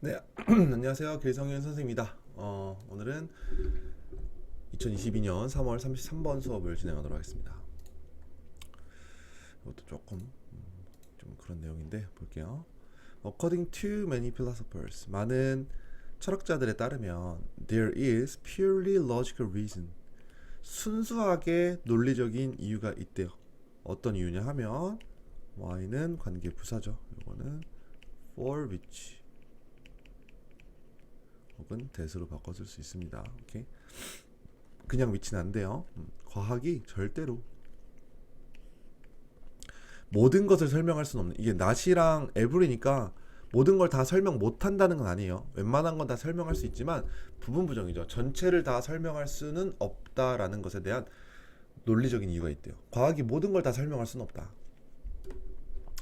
네, 안녕하세요. 길성윤 선생입니다. 어, 오늘은 2022년 3월 33번 수업을 진행하도록 하겠습니다. 이것도 조금 음, 좀 그런 내용인데 볼게요. According to many philosophers, 많은 철학자들에 따르면 there is purely logical reason. 순수하게 논리적인 이유가 있대요. 어떤 이유냐 하면 y는 관계 부사죠. 이거는 for which 혹은 대수로 바꿔줄 수 있습니다. 오케이. 그냥 위치는 안 돼요. 음, 과학이 절대로 모든 것을 설명할 수는 없는 이게 낫이랑 에브리니까 모든 걸 다 설명 못 한다는 건 아니에요. 웬만한 건 다 설명할 수 있지만 부분 부정이죠. 전체를 다 설명할 수는 없다라는 것에 대한 논리적인 이유가 있대요. 과학이 모든 걸 다 설명할 수는 없다.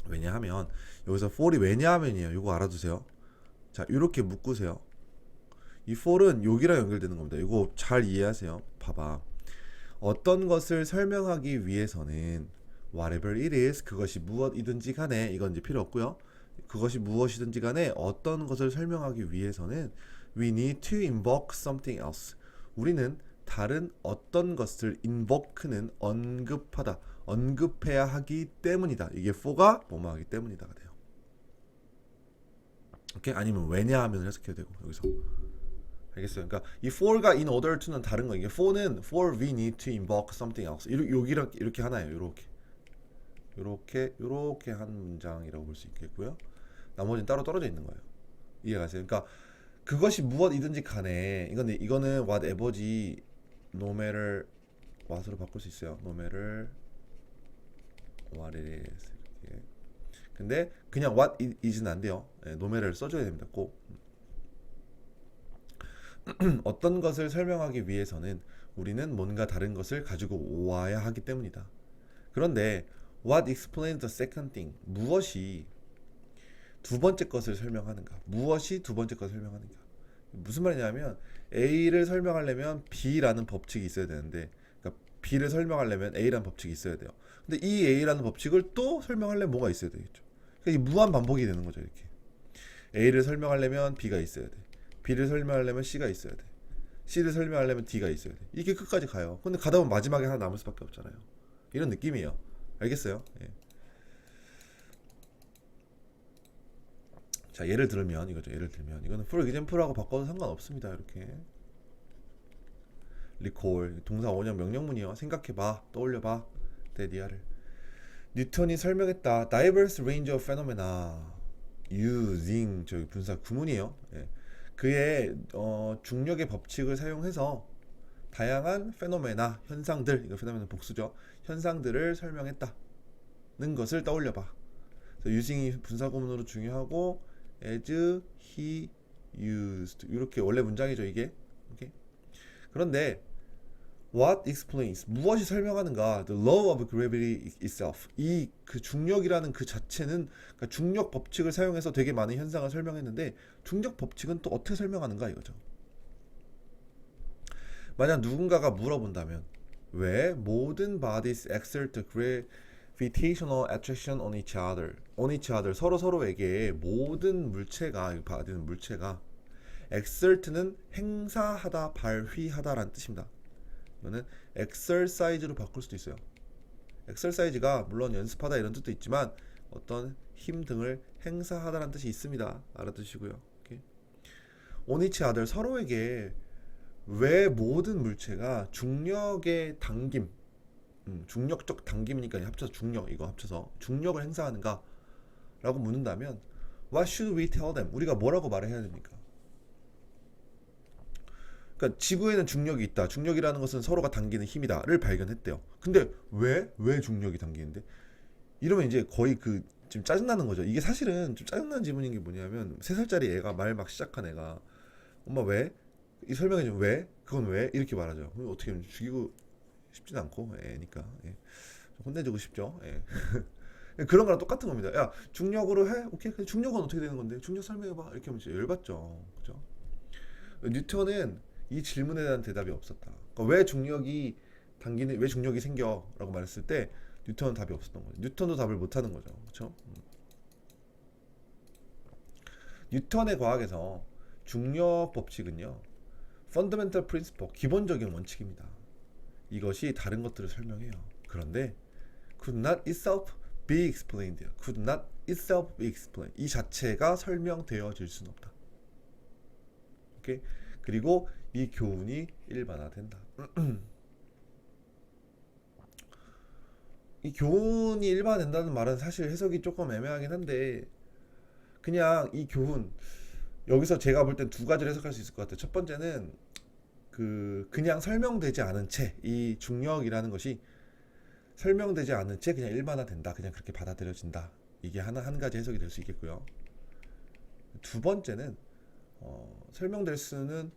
왜냐하면 여기서 for이 왜냐하면이에요. 이거 알아두세요. 자, 이렇게 묶으세요. 이 for은 여기랑 연결되는 겁니다. 이거 잘 이해하세요. 봐봐. 어떤 것을 설명하기 위해서는 whatever it is 그것이 무엇이든지 간에 이건 이제 필요 없고요. 그것이 무엇이든지 간에 어떤 것을 설명하기 위해서는 we need to invoke something else. 우리는 다른 어떤 것을 invoke는 언급하다, 언급해야 하기 때문이다. 이게 for가 뭐뭐 하기 때문이다가 돼요. 오케이? 아니면 왜냐하면 해석해도 되고 여기서 알겠어요. 그러니까 이 for가 in order to는 다른 거. 이게 for는 for we need to invoke something else. 이렇게 여기랑 이렇게 하나예요. 이렇게. 이렇게 이렇게 한 문장이라고 볼 수 있겠고요. 나머지는 따로 떨어져 있는 거예요. 이해가세요? 그러니까 그것이 무엇이든지 간에 이건 이거는 whatever지 matter what으로 바꿀 수 있어요. no matter what it is 이렇게. 근데 그냥 what is는 안 돼요. 네, no matter를 써줘야 됩니다. 꼭. 어떤 것을 설명하기 위해서는 우리는 뭔가 다른 것을 가지고 와야 하기 때문이다. 그런데 what explains the second thing? 무엇이 두 번째 것을 설명하는가? 무엇이 두 번째 것을 설명하는가? 무슨 말이냐면 A를 설명하려면 B라는 법칙이 있어야 되는데 그러니까 B를 설명하려면 A라는 법칙이 있어야 돼요. 근데 이 A라는 법칙을 또 설명하려면 뭐가 있어야 되겠죠. 그러니까 이 무한 반복이 되는 거죠, 이렇게. A를 설명하려면 B가 있어야 돼. B를 설명하려면 C가 있어야 돼. C를 설명하려면 D가 있어야 돼. 이게 끝까지 가요. 근데 가다 보면 마지막에 하나 남을 수밖에 없잖아요. 이런 느낌이에요. 알겠어요? 예. 자, 예를 들면 이거죠. 예를 들면 이거는 for example하고 바꿔도 상관없습니다. 이렇게. recall 동사 원형 명령문이요. 생각해봐, 떠올려봐, 데디아를. 뉴턴이 설명했다. diverse range of phenomena using 저기 분사 구문이에요. 예. 그의 어, 중력의 법칙을 사용해서 다양한 페노메나 현상들 이거 페노메나 복수죠. 현상들을 설명했다는 것을 떠올려봐. 그래서 using이 분사 구문으로 중요하고 as he used 이렇게 원래 문장이죠 이게. 오케이. 그런데 what explains? 무엇이 설명하는가? The law of gravity itself. 이 그 중력이라는 그 자체는 그러니까 중력 법칙을 사용해서 되게 많은 현상을 설명했는데 중력 법칙은 또 어떻게 설명하는가 이거죠. 만약 누군가가 물어본다면 왜 모든 bodies exert gravitational attraction on each other, on each other. 서로 서로에게 모든 물체가 이 body는 물체가 exert는 행사하다, 발휘하다라는 뜻입니다. 이거는 exercise로 바꿀 수도 있어요. exercise가 물론 연습하다 이런 뜻도 있지만 어떤 힘 등을 행사하다라는 뜻이 있습니다. 알아두시고요. each other 서로에게 왜 모든 물체가 중력의 당김, 음, 중력적 당김이니까 합쳐서 중력 이거 합쳐서 중력을 행사하는가? 라고 묻는다면 What should we tell them? 우리가 뭐라고 말을 해야 됩니까? 그러니까 지구에는 중력이 있다. 중력이라는 것은 서로가 당기는 힘이다를 발견했대요. 근데 왜? 왜 중력이 당기는데? 이러면 이제 거의 그 지금 짜증나는 거죠. 이게 사실은 좀 짜증나는 질문인 게 뭐냐면 세 살짜리 애가 말 막 시작한 애가 엄마 왜? 이 설명해 좀 왜? 그건 왜? 이렇게 말하죠. 그럼 어떻게 죽이고 싶진 않고 애니까 예. 좀 혼내주고 싶죠. 예. 그런 거랑 똑같은 겁니다. 야 중력으로 해? 오케이. 중력은 어떻게 되는 건데? 중력 설명해봐. 이렇게 하면 진짜 열받죠. 그죠? 뉴턴은 이 질문에 대한 대답이 없었다. 그러니까 왜 중력이 당기는 왜 중력이 생겨?라고 말했을 때 뉴턴은 답이 없었던 거죠. 뉴턴도 답을 못 하는 거죠. 그렇죠? 뉴턴의 과학에서 중력 법칙은요. fundamental principle, 기본적인 원칙입니다. 이것이 다른 것들을 설명해요. 그런데 could not itself be explained. could not itself be explained. 이 자체가 설명되어질 수는 없다. 오케이? 그리고 이 교훈이 일반화된다. 이 교훈이 일반화된다는 말은 사실 해석이 조금 애매하긴 한데 그냥 이 교훈 여기서 제가 볼 땐 두 가지를 해석할 수 있을 것 같아요. 첫 번째는 그 그냥 설명되지 않은 채 이 중력이라는 것이 설명되지 않은 채 그냥 일반화된다. 그냥 그렇게 받아들여진다. 이게 하나 한 가지 해석이 될 수 있겠고요. 두 번째는 어, 설명될 수는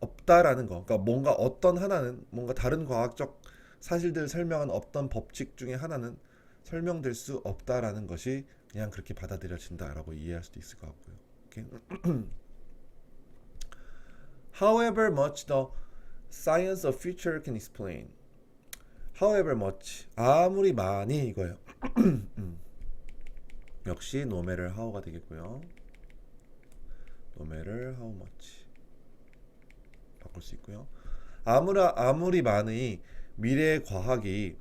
없다라는 거. 그러니까 뭔가 어떤 하나는 뭔가 다른 과학적 사실들을 설명한 어떤 법칙 중에 하나는 설명될 수 없다라는 것이 그냥 그렇게 받아들여진다라고 이해할 수도 있을 것 같고요. However much the science of future can explain. However much 아무리 많이 이거예요. 음. 역시 matter how가 되겠고요. Matter how much 바꿀 수 있고요. 아무라 아무리 많이 미래의 과학이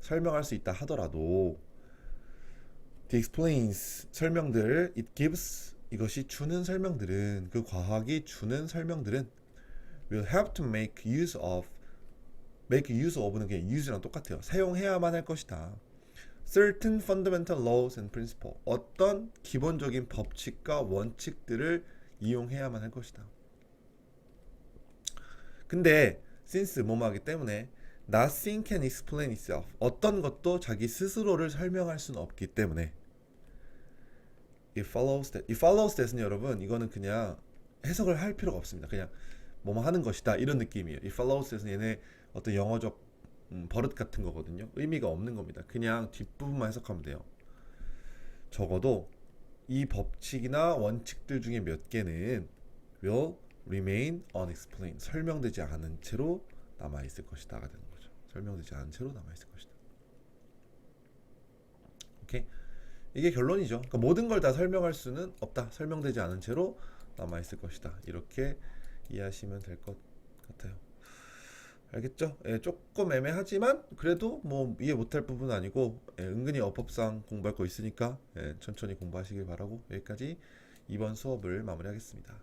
설명할 수 있다 하더라도 the explains 설명들 it gives 이것이 주는 설명들은 그 과학이 주는 설명들은 will have to make use of make use of는 그냥 use랑 똑같아요. 사용해야만 할 것이다. Certain fundamental laws and principle 어떤 기본적인 법칙과 원칙들을 이용해야만 할 것이다. 근데 since 뭐뭐하기 때문에 nothing can explain itself 어떤 것도 자기 스스로를 설명할 수는 없기 때문에 it follows that it follows that은 여러분 이거는 그냥 해석을 할 필요가 없습니다. 그냥 뭐뭐 하는 것이다 이런 느낌이에요. it follows that은 얘네 어떤 영어적 음, 버릇 같은 거거든요. 의미가 없는 겁니다. 그냥 뒷부분만 해석하면 돼요. 적어도 이 법칙이나 원칙들 중에 몇 개는 will remain unexplained. 설명되지 않은 채로 남아 있을 것이다가 되는 거죠. 설명되지 않은 채로 남아 있을 것이다. 오케이. 이게 결론이죠. 그러니까 모든 걸 다 설명할 수는 없다. 설명되지 않은 채로 남아 있을 것이다. 이렇게 이해하시면 될 것 같아요. 알겠죠? 예, 조금 애매하지만 그래도 뭐 이해 못할 부분은 아니고 예, 은근히 어법상 공부할 거 있으니까 예, 천천히 공부하시길 바라고 여기까지 이번 수업을 마무리하겠습니다.